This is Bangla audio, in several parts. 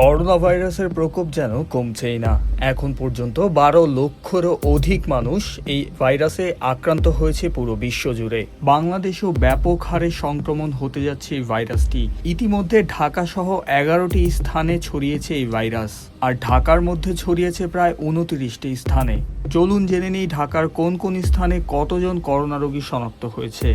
করোনা ভাইরাসের প্রকোপ যেন কমছেই না। এখন পর্যন্ত বারো লক্ষেরও অধিক মানুষ এই ভাইরাসে আক্রান্ত হয়েছে পুরো বিশ্ব জুড়ে। বাংলাদেশেও ব্যাপক হারে সংক্রমণ হতে যাচ্ছে এই ভাইরাসটি। ইতিমধ্যে ঢাকা সহ এগারোটি স্থানে ছড়িয়েছে এই ভাইরাস, আর ঢাকার মধ্যে ছড়িয়েছে প্রায় উনত্রিশটি স্থানে। চলুন জেনে নিই ঢাকার কোন কোন স্থানে কতজন করোনা রোগী শনাক্ত হয়েছে।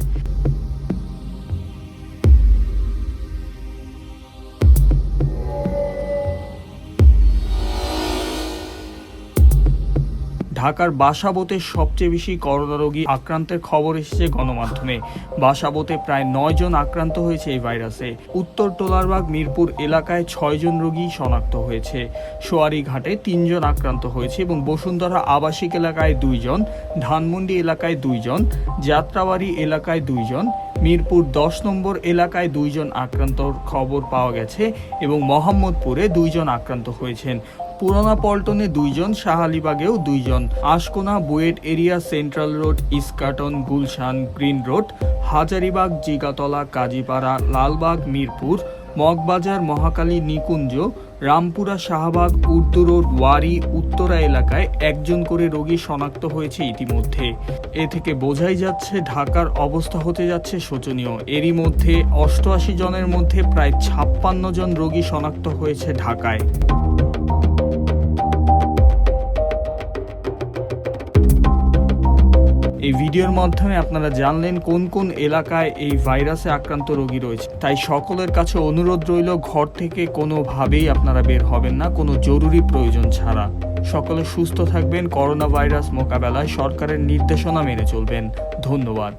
ঢাকার বাসাবোতে সবচেয়ে বেশি করোনা রোগী আক্রান্তের খবর এসেছে গণমাধ্যমে। বাসাবোতে প্রায় নয় জন আক্রান্ত হয়েছে এই ভাইরাসে। উত্তর টোলারবাগ, মিরপুর এলাকায় ছয়জন রোগী শনাক্ত হয়েছে। সোয়ারি ঘাটে তিনজন আক্রান্ত হয়েছে এবং বসুন্ধরা আবাসিক এলাকায় দুইজন ধানমন্ডি এলাকায় দুইজন যাত্রাবাড়ি এলাকায় দুইজন মিরপুর দশ নম্বর এলাকায় দুইজন আক্রান্তর খবর পাওয়া গেছে এবং মোহাম্মদপুরে দুইজন আক্রান্ত হয়েছেন। পুরানা পল্টনে দুইজন, শাহালিবাগেও দুইজন। Ashkona BUET area central road, Eskaton Gulshan green road, Hazaribagh, Jigatola, Kazipara, Lalbagh, Mirpur, Moghbazar, Mohakhali, Nikunja, Rampura, Shahbag, Urdu road, Wari, Uttara এলাকায় একজন করে রোগী শনাক্ত হয়েছে ইতিমধ্যে। এ থেকে বোঝাই যাচ্ছে, ঢাকার অবস্থা হতে যাচ্ছে শোচনীয়। এরই মধ্যে অষ্টআশি জনের মধ্যে প্রায় ছাপ্পান্ন জন রোগী শনাক্ত হয়েছে ঢাকায়। এই ভিডিওর মাধ্যমে আপনারা জানলেন কোন কোন এলাকায় এই ভাইরাসে আক্রান্ত রোগী রয়েছে। তাই সকলের কাছে অনুরোধ রইল, ঘর থেকে কোনোভাবেই আপনারা বের হবেন না, কোনো জরুরি প্রয়োজন ছাড়া। সকলে সুস্থ থাকবেন, করোনা ভাইরাস মোকাবেলায় সরকারের নির্দেশনা মেনে চলবেন। ধন্যবাদ।